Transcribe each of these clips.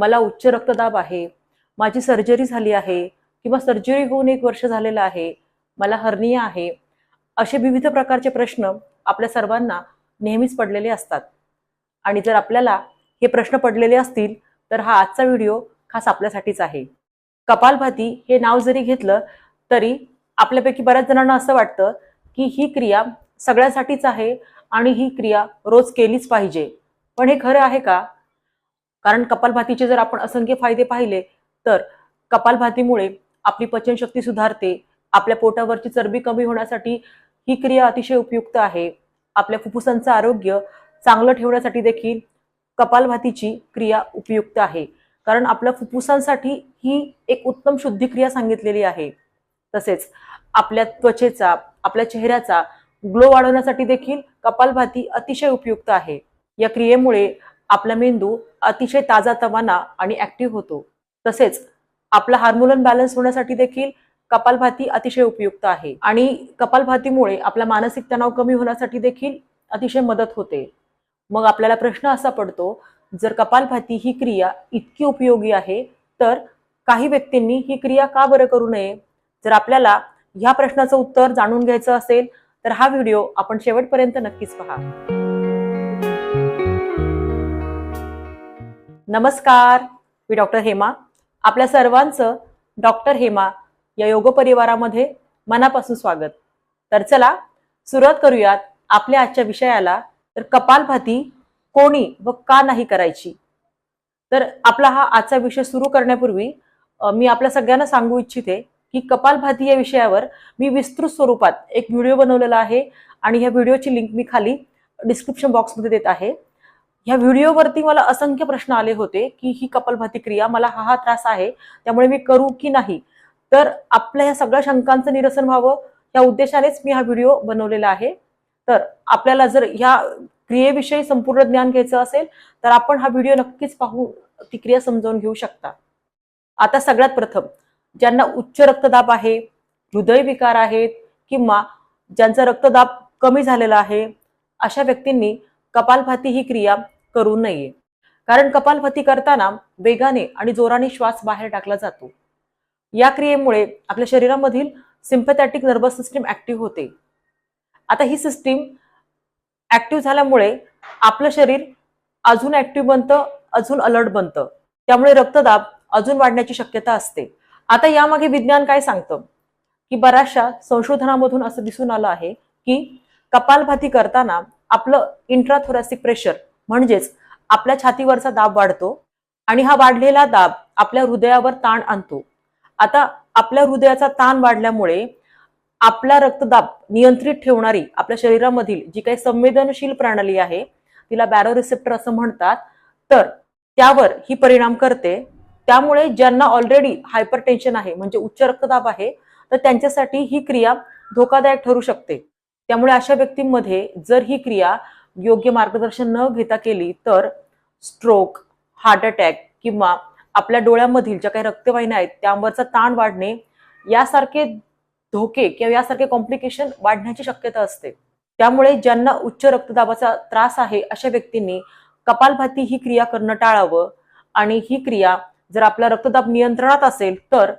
मला उच्च रक्तदाब आहे माझी सर्जरी झाली आहे किंवा सर्जरी होऊन एक वर्ष झालेलं आहे मला हर्निया आहे असे विविध प्रकारचे प्रश्न आपल्या सर्वांना नेहमीच पडलेले असतात. आणि जर आपल्याला हे प्रश्न पडलेले असतील तर हा आजचा व्हिडिओ खास आपल्यासाठीच आहे. कपालभाती हे नाव जरी घेतलं तरी आपल्यापैकी बऱ्याच जणांना असं वाटतं की ही क्रिया सगळ्यांसाठीच आहे आणि ही क्रिया रोज केलीच पाहिजे. पण हे खरं आहे का? कारण कपालभातीचे जर आपण असंख्य फायदे पाहिले तर कपालभातीमुळे आपली पचनशक्ती सुधारते आपल्या पोटावरची चरबी कमी होण्यासाठी ही क्रिया अतिशय उपयुक्त आहे आपल्या फुफ्फुसांचं आरोग्य चांगलं ठेवण्यासाठी देखील कपालभातीची क्रिया उपयुक्त आहे. कारण आपल्या फुफ्फुसांसाठी ही एक उत्तम शुद्धिक्रिया सांगितलेली आहे. तसेच आपल्या त्वचेचा आपल्या चेहऱ्याचा ग्लो वाढवण्यासाठी देखील कपालभाती अतिशय उपयुक्त आहे. या क्रियेमुळे आपला मेंदू अतिशय ताजा तवाना आणि ऍक्टिव्ह होतो. तसेच आपला हार्मोनल बॅलन्स होण्यासाठी देखील कपालभाती अतिशय उपयुक्त आहे. आणि कपालभातीमुळे आपला मानसिक तणाव कमी होण्यासाठी देखील अतिशय मदत होते. मग आपल्याला प्रश्न असा पडतो जर कपालभाती ही क्रिया इतकी उपयोगी आहे तर काही व्यक्तींनी ही क्रिया का बरं करू नये? जर आपल्याला ह्या प्रश्नाचं उत्तर जाणून घ्यायचं असेल तर हा व्हिडिओ आपण शेवटपर्यंत नक्कीच पहा. नमस्कार मी डॉक्टर हेमा. आपल्या सर्वांचं डॉक्टर हेमा या योग परिवारामध्ये मनापासून स्वागत. तर चला सुरुवात करूयात आपल्या आजच्या विषयाला. तर कपालभाती कोणी व का नाही करायची? तर आपला हा आजचा विषय सुरू करण्यापूर्वी मी आपल्या सगळ्यांना सांगू इच्छिते की कपालभाती या विषयावर मी विस्तृत स्वरूपात एक व्हिडिओ बनवलेला आहे आणि ह्या व्हिडिओची लिंक मी खाली डिस्क्रिप्शन बॉक्समध्ये देत आहे. ह्या व्हिडिओवरती मला असंख्य प्रश्न आले होते की ही कपालभाती क्रिया मला हा हा त्रास आहे त्यामुळे मी करू की नाही? तर आपल्या ह्या सगळ्या शंकांचं निरसन व्हावं या उद्देशानेच मी हा व्हिडिओ बनवलेला आहे. तर आपल्याला जर ह्या क्रियेविषयी संपूर्ण ज्ञान घ्यायचं असेल तर आपण हा व्हिडिओ नक्कीच पाहू ती क्रिया समजावून घेऊ शकता. आता सगळ्यात प्रथम ज्यांना उच्च रक्तदाब आहे हृदयविकार आहेत किंवा ज्यांचा रक्तदाब कमी झालेला आहे अशा व्यक्तींनी कपालभाती ही क्रिया करू नये. कारण कपालभाती करताना वेगाने आणि जोराने श्वास बाहेर टाकला जातो. या क्रियेमुळे आपल्या शरीरामधील सिम्पॅथॅटिक नर्वस सिस्टीम ऍक्टिव्ह होते. आता ही सिस्टीम ऍक्टिव्ह झाल्यामुळे आपलं शरीर अजून ऍक्टिव्ह बनतं अजून अलर्ट बनतं. त्यामुळे रक्तदाब अजून वाढण्याची शक्यता असते. आता यामागे विज्ञान काय सांगतं? की बऱ्याचशा संशोधनामधून असं दिसून आलं आहे की कपालभाती करताना आपलं इंट्राथोरॅसिक प्रेशर म्हणजेच आपल्या छातीवरचा दाब वाढतो आणि हा वाढलेला दाब आपल्या हृदयावर ताण आणतो. आता आपल्या हृदयाचा ताण वाढल्यामुळे आपला रक्तदाब नियंत्रित ठेवणारी आपल्या शरीरामधील जी काही संवेदनशील प्रणाली आहे तिला बॅरो रिसेप्टर असं म्हणतात. तर त्यावर ही परिणाम करते. त्यामुळे ज्यांना ऑलरेडी हायपर टेन्शन आहे म्हणजे उच्च रक्तदाब आहे तर त्यांच्यासाठी ही क्रिया धोकादायक ठरू शकते. त्यामुळे अशा व्यक्तींमध्ये जर ही क्रिया योग्य मार्गदर्शन न घेता केली तर स्ट्रोक हार्ट अटॅक किंवा आपल्या डोळ्यामधील ज्या काही रक्तवाहिन्या आहेत त्यावरचा ताण वाढणे यासारखे धोके किंवा यासारखे कॉम्प्लिकेशन वाढण्याची शक्यता असते. त्यामुळे ज्यांना उच्च रक्तदाबाचा त्रास आहे अशा व्यक्तींनी कपालभाती ही क्रिया करणं टाळावं आणि ही क्रिया जर आपला रक्तदाब नियंत्रणात असेल तर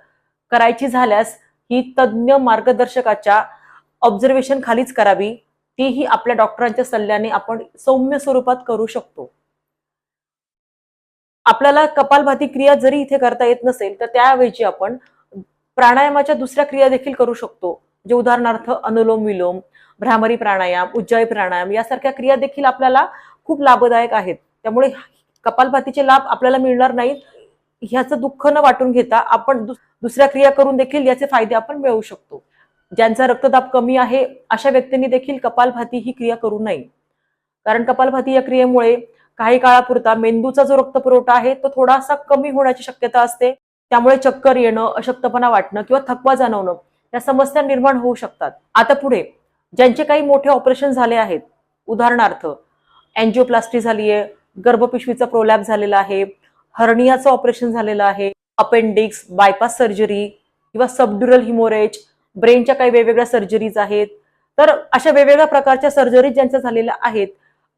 करायची झाल्यास ही तज्ज्ञ मार्गदर्शकाच्या ऑब्झर्वेशन खालीच करावी. तीही आपल्या डॉक्टरांच्या सल्ल्याने आपण सौम्य स्वरूपात करू शकतो. आपल्याला कपालभाती क्रिया जरी इथे करता येत नसेल तर त्याऐवजी आपण प्राणायामाच्या दुसऱ्या क्रिया देखील करू शकतो. जे उदाहरणार्थ अनुलोम विलोम भ्रामरी प्राणायाम उज्जाई प्राणायाम यासारख्या क्रिया देखील आपल्याला खूप लाभदायक आहेत. त्यामुळे कपालभातीचे लाभ आपल्याला मिळणार नाहीत. ह्याचं दुःख न वाटून घेता आपण दुस- दुसऱ्या क्रिया करून देखील याचे फायदे आपण मिळवू शकतो. ज्यांचा रक्तदाब कमी आहे अशा व्यक्तींनी देखील कपालभाती ही क्रिया करू नये. कारण कपालभाती या क्रियेमुळे काही काळापुरता मेंदूचा जो रक्तपुरवठा आहे तो थोडासा कमी होण्याची शक्यता असते. त्यामुळे चक्कर येणं अशक्तपणा वाटणं किंवा थकवा जाणवणं या समस्या निर्माण होऊ शकतात. आता पुढे ज्यांचे काही मोठे ऑपरेशन झाले आहेत उदाहरणार्थ अँजिओप्लास्टी झाली आहे गर्भपिशवीचा प्रोलॅप झालेला आहे हर्नियाचं ऑपरेशन झालेलं आहे अपेंडिक्स बायपास सर्जरी किंवा सबड्युरल हिमोरेज ब्रेनच्या काही वेगवेगळ्या सर्जरीज आहेत. तर अशा वेगवेगळ्या प्रकारच्या सर्जरीज ज्यांच्या झालेल्या आहेत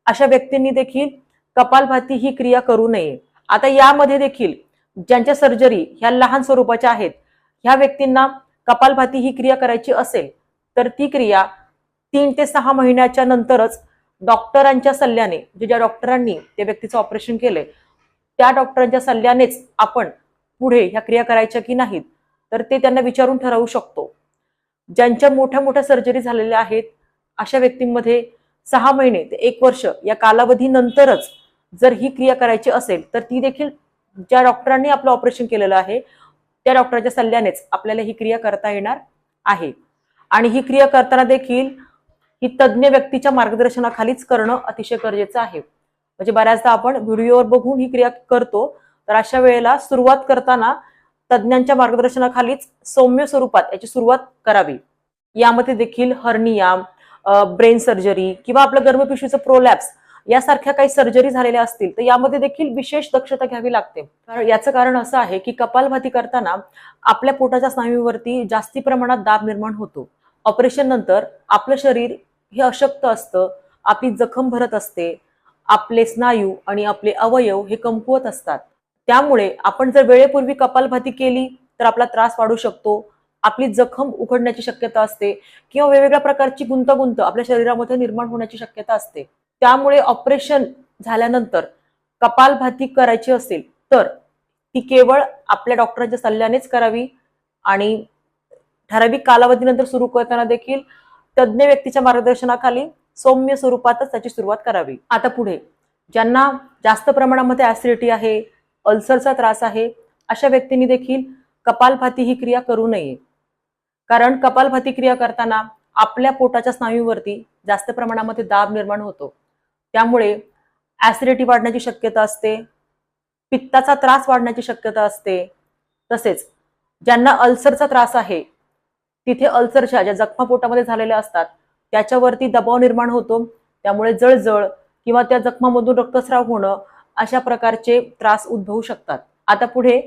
अशा व्यक्तींनी देखील कपालभाती ही क्रिया करू नये. आता यामध्ये देखील ज्यांच्या सर्जरी ह्या लहान स्वरूपाच्या आहेत ह्या व्यक्तींना कपालभाती ही क्रिया करायची असेल तर ती क्रिया तीन ते सहा महिन्याच्या नंतरच डॉक्टरांच्या सल्ल्याने म्हणजे ज्या डॉक्टरांनी त्या व्यक्तीचं ऑपरेशन केलंय त्या डॉक्टरांच्या सल्ल्यानेच आपण पुढे ह्या क्रिया करायच्या की नाहीत तर ते त्यांना विचारून ठरवू शकतो. ज्यांच्या मोठ्या मोठ्या सर्जरी झालेल्या आहेत अशा व्यक्तींमध्ये सहा महिने ते एक वर्ष या कालावधीनंतरच जर ही क्रिया करायची असेल तर ती देखील ज्या डॉक्टरांनी आपलं ऑपरेशन केलेलं आहे त्या डॉक्टरच्या सल्ल्यानेच आपल्याला ही क्रिया करता येणार आहे. आणि ही क्रिया करताना देखील ही तज्ज्ञ व्यक्तीच्या मार्गदर्शनाखालीच करणं अतिशय गरजेचं आहे. म्हणजे बऱ्याचदा आपण व्हिडिओवर बघून ही क्रिया करतो तर अशा वेळेला सुरुवात करताना तज्ज्ञांच्या मार्गदर्शनाखालीच सौम्य स्वरूपात याची सुरुवात करावी. यामध्ये देखील हर्निया ब्रेन सर्जरी किंवा आपलं गर्भपिशवीचं प्रोलॅप्स यासारख्या काही सर्जरी झालेल्या असतील तर यामध्ये देखील विशेष दक्षता घ्यावी लागते. कारण याचं कारण असं आहे की कपालभाती करताना आपल्या पोटाच्या स्नायूवरती जास्ती प्रमाणात दाब निर्माण होतो. ऑपरेशन नंतर आपलं शरीर हे अशक्त असतं आपली जखम भरत असते आपले स्नायू आणि आपले अवयव हे कमकुवत असतात. त्यामुळे आपण जर वेळेपूर्वी कपालभाती केली तर आपला त्रास वाढू शकतो. आपली जखम उघडण्याची शक्यता असते किंवा वेगवेगळ्या प्रकारची गुंतगुंत आपल्या शरीरामध्ये निर्माण होण्याची शक्यता असते. त्यामुळे ऑपरेशन झाल्यानंतर कपालभाती करायची असेल तर ती केवळ आपल्या डॉक्टरांच्या सल्ल्यानेच करावी आणि ठराविक कालावधीनंतर सुरू करताना देखील तज्ज्ञ व्यक्तीच्या मार्गदर्शनाखाली सौम्य स्वरूपातच त्याची सुरुवात करावी. आता पुढे ज्यांना जास्त प्रमाणामध्ये ऍसिडिटी आहे अल्सरचा त्रास आहे अशा व्यक्तींनी देखील कपालभाती ही क्रिया करू नये. कारण कपालभाती क्रिया करताना आपल्या पोटाच्या स्नायूवरती जास्त प्रमाणामध्ये दाब निर्माण होतो. त्यामुळे ऍसिडिटी वाढण्याची शक्यता असते पित्ताचा त्रास वाढण्याची शक्यता असते. तसेच ज्यांना अल्सरचा त्रास आहे तिथे अल्सरच्या ज्या जखमा पोटामध्ये झालेल्या असतात त्याच्यावरती दबाव निर्माण होतो. त्यामुळे जळजळ किंवा त्या जखमामधून रक्तस्राव होणं अशा प्रकारचे त्रास उद्भवू शकतात. आता पुढे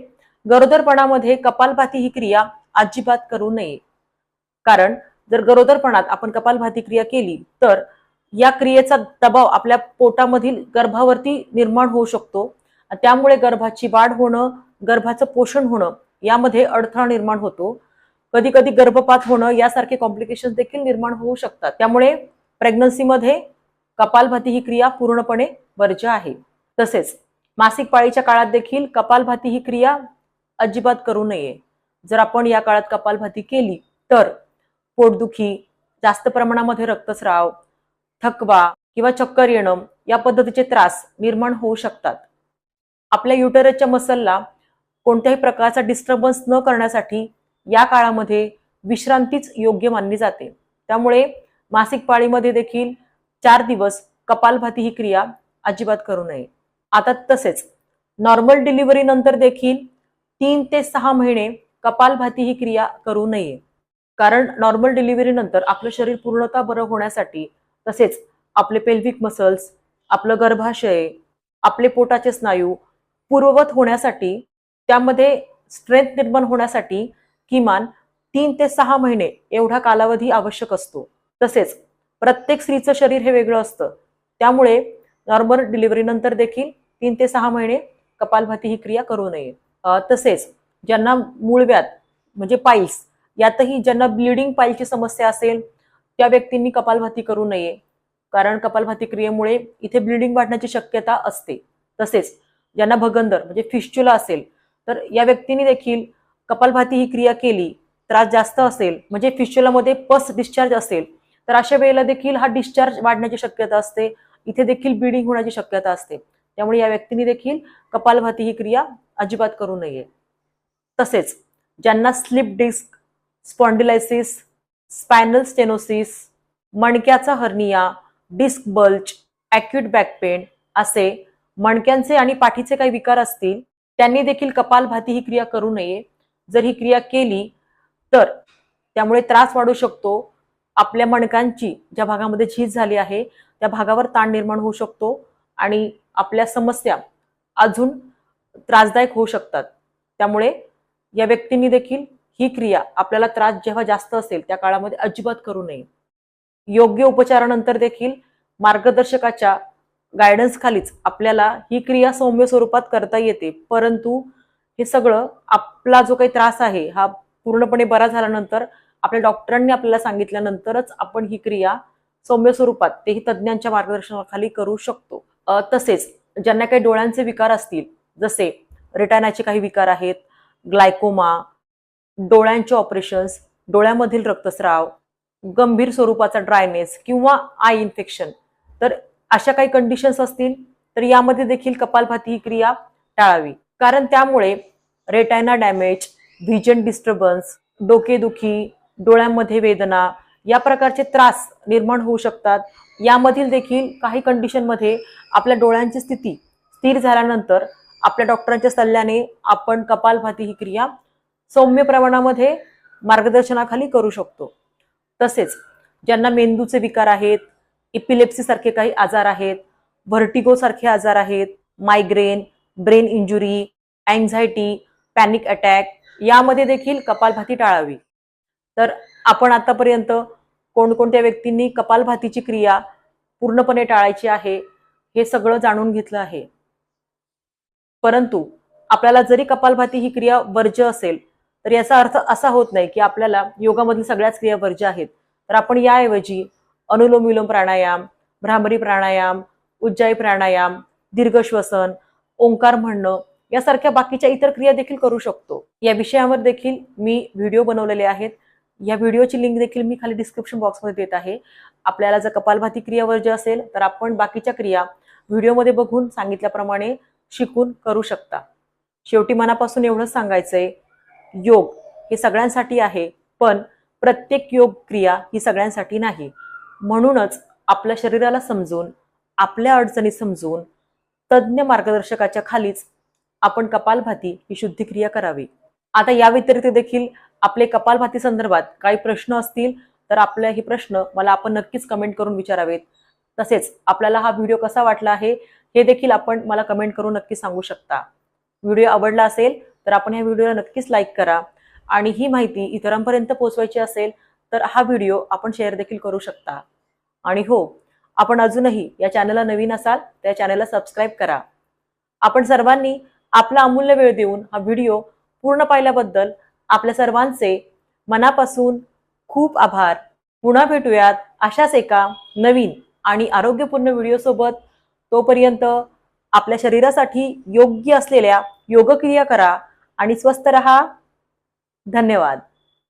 गरोदरपणामध्ये कपालभाती ही क्रिया अजिबात करू नये. कारण जर गरोदरपणात आपण कपालभाती क्रिया केली तर या क्रियेचा दबाव आपल्या पोटामधील गर्भावरती निर्माण होऊ शकतो. त्यामुळे गर्भाची वाढ होणं गर्भाचं पोषण होणं यामध्ये अडथळा निर्माण होतो. कधी कधी गर्भपात होणं यासारखे कॉम्प्लिकेशन देखील निर्माण होऊ शकतात. त्यामुळे प्रेग्नन्सीमध्ये कपालभाती ही क्रिया पूर्णपणे वर्ज्य आहे. तसेच मासिक पाळीच्या काळात देखील कपालभाती ही क्रिया अजिबात करू नये. जर आपण या काळात कपालभाती केली तर पोटदुखी जास्त प्रमाणामध्ये रक्तस्राव थकवा किंवा चक्कर येणं या पद्धतीचे त्रास निर्माण होऊ शकतात. आपल्या युटरसच्या मसलला कोणत्याही प्रकारचा डिस्टर्बन्स न करण्यासाठी या काळामध्ये विश्रांतीच योग्य मानली जाते. त्यामुळे मासिक पाळीमध्ये देखील चार दिवस कपालभाती ही क्रिया अजिबात करू नये. आता तसेच नॉर्मल डिलिव्हरी नंतर देखील तीन ते सहा महिने कपालभाती ही क्रिया करू नये. कारण नॉर्मल डिलिव्हरी नंतर आपलं शरीर पूर्णतः बरं होण्यासाठी तसेच आपले पेल्विक मसल्स आपलं गर्भाशय आपले पोटाचे स्नायू पूर्ववत होण्यासाठी त्यामध्ये स्ट्रेंथ निर्माण होण्यासाठी किमान तीन ते सहा महिने एवढा कालावधी आवश्यक असतो. तसेच प्रत्येक स्त्रीचं शरीर हे वेगळं असतं. त्यामुळे नॉर्मल डिलिव्हरी नंतर देखील तीन ते सहा महिने कपालभाती ही क्रिया करू नये. तसेच ज्यांना मूळव्याध म्हणजे पाईल्स यातही ज्यांना ब्लिडिंग पाईलची समस्या असेल त्या व्यक्तींनी कपालभाती करू नये. कारण कपालभाती क्रियेमुळे इथे ब्लिडिंग वाढण्याची शक्यता असते. तसेच ज्यांना भगंदर म्हणजे फिश्चुला असेल तर या व्यक्तींनी देखील कपालभाती ही क्रिया केली त्रास जास्त असेल म्हणजे फिश्चुलामध्ये पस डिस्चार्ज असेल तर अशा वेळेला देखील हा डिस्चार्ज वाढण्याची शक्यता असते. इथे देखील ब्लिडिंग होण्याची शक्यता असते. त्यामुळे या व्यक्तींनी देखील कपालभाती ही क्रिया अजिबात करू नये. तसेच ज्यांना slip disc spondylosis spinal stenosis मणक्याचा hernia disc bulge acute back pain असे मणक्यांचे आणि पाठीचे काही विकार असतील त्यांनी देखील कपालभाती ही क्रिया करू नये. जर ही क्रिया केली तर त्यामुळे त्रास वाढू शकतो. आपल्या मणकांची ज्या भागामध्ये झीज झाली आहे त्या भागावर ताण निर्माण होऊ शकतो आणि आपल्या समस्या अजून त्रासदायक होऊ शकतात. त्यामुळे या व्यक्तींनी देखील ही क्रिया आपल्याला त्रास जेव्हा जास्त असेल त्या काळामध्ये अजिबात करू नये. योग्य उपचारानंतर देखील मार्गदर्शकाच्या गायडन्स खालीच आपल्याला ही क्रिया सौम्य स्वरूपात करता येते. परंतु हे सगळं आपला जो काही त्रास आहे हा पूर्णपणे बरा झाल्यानंतर आपल्या डॉक्टरांनी आपल्याला सांगितल्यानंतरच आपण ही क्रिया सौम्य स्वरूपात तेही तज्ज्ञांच्या मार्गदर्शनाखाली करू शकतो. तसेच ज्यांना काही डोळ्यांचे विकार असतील जसे रेटायनाचे काही विकार आहेत ग्लायकोमा डोळ्यांचे ऑपरेशन्स डोळ्यामधील रक्तस्राव गंभीर स्वरूपाचा ड्रायनेस किंवा आय इन्फेक्शन तर अशा काही कंडिशन्स असतील तर यामध्ये देखील कपालभाती ही क्रिया टाळावी. कारण त्यामुळे रेटायना डॅमेज व्हिजन डिस्टर्बन्स डोकेदुखी डोळ्यांमध्ये वेदना या प्रकारचे त्रास निर्माण होऊ शकतात. यामधील देखील काही कंडिशनमध्ये आपल्या डोळ्यांची स्थिती स्थिर झाल्यानंतर आपल्या डॉक्टरांच्या सल्ल्याने आपण कपालभाती ही क्रिया सौम्य प्रमाणामध्ये मार्गदर्शनाखाली करू शकतो. तसेच ज्यांना मेंदूचे विकार आहेत इपिलेप्सी सारखे काही आजार आहेत व्हर्टिगो सारखे आजार आहेत migraine brain injury anxiety panic attack यामध्ये देखील कपालभाती टाळावी. तर आपण आतापर्यंत कोणकोणत्या व्यक्तींनी कपालभातीची क्रिया पूर्णपणे टाळायची आहे हे सगळं जाणून घेतलं आहे. परंतु आपल्याला जरी कपालभाती ही क्रिया वर्ज्य असेल तर याचा अर्थ असा होत नाही की आपल्याला योगामधील सगळ्याच क्रिया वर्ज्य आहेत. तर आपण याऐवजी अनुलोम विलोम प्राणायाम भ्रामरी प्राणायाम उज्जाई प्राणायाम दीर्घ श्वसन ओंकार म्हणणं यासारख्या बाकीच्या इतर क्रिया देखील करू शकतो. या विषयावर देखील मी व्हिडिओ बनवलेले आहेत. या व्हिडिओची लिंक देखील मी खाली डिस्क्रिप्शन बॉक्समध्ये देत आहे. आपल्याला जर कपालभाती क्रिया वर्ज्य असेल तर आपण बाकीच्या क्रिया व्हिडिओमध्ये बघून सांगितल्याप्रमाणे शिकून करू शकता. शेवटी मनापासून एवढंच सांगायचंय योग हे सगळ्यांसाठी आहे पण प्रत्येक योग क्रिया ही सगळ्यांसाठी नाही. म्हणूनच आपल्या शरीराला समजून आपल्या अडचणी समजून तज्ज्ञ मार्गदर्शकाच्या खालीच आपण कपालभाती ही शुद्धी क्रिया करावी. आता या व्यतिरिक्त देखील आपले कपालभाती संदर्भात काही प्रश्न असतील तर आपले हे प्रश्न मला आपण नक्कीच कमेंट करून विचारावेत. तसेच आपल्याला हा व्हिडिओ कसा वाटला आहे हे देखील आपण मला कमेंट करून नक्की सांगू शकता. व्हिडिओ आवडला असेल तर आपण ह्या व्हिडिओला नक्कीच लाईक करा. आणि ही माहिती इतरांपर्यंत पोहोचवायची असेल तर हा व्हिडिओ आपण शेअर देखील करू शकता. आणि हो आपण अजूनही या चॅनलला नवीन असाल तर या चॅनलला सबस्क्राईब करा. आपण सर्वांनी आपला अमूल्य वेळ देऊन हा व्हिडिओ पूर्ण पाहिल्याबद्दल आपल्या सर्वांचे मनापासून खूप आभार. पुन्हा भेटूयात अशाच एका नवीन आणि आरोग्यपूर्ण व्हिडिओसोबत तोपर्यंत आपल्या शरीरासाठी योग्य असलेल्या योगक्रिया करा आणि स्वस्थ रहा. धन्यवाद.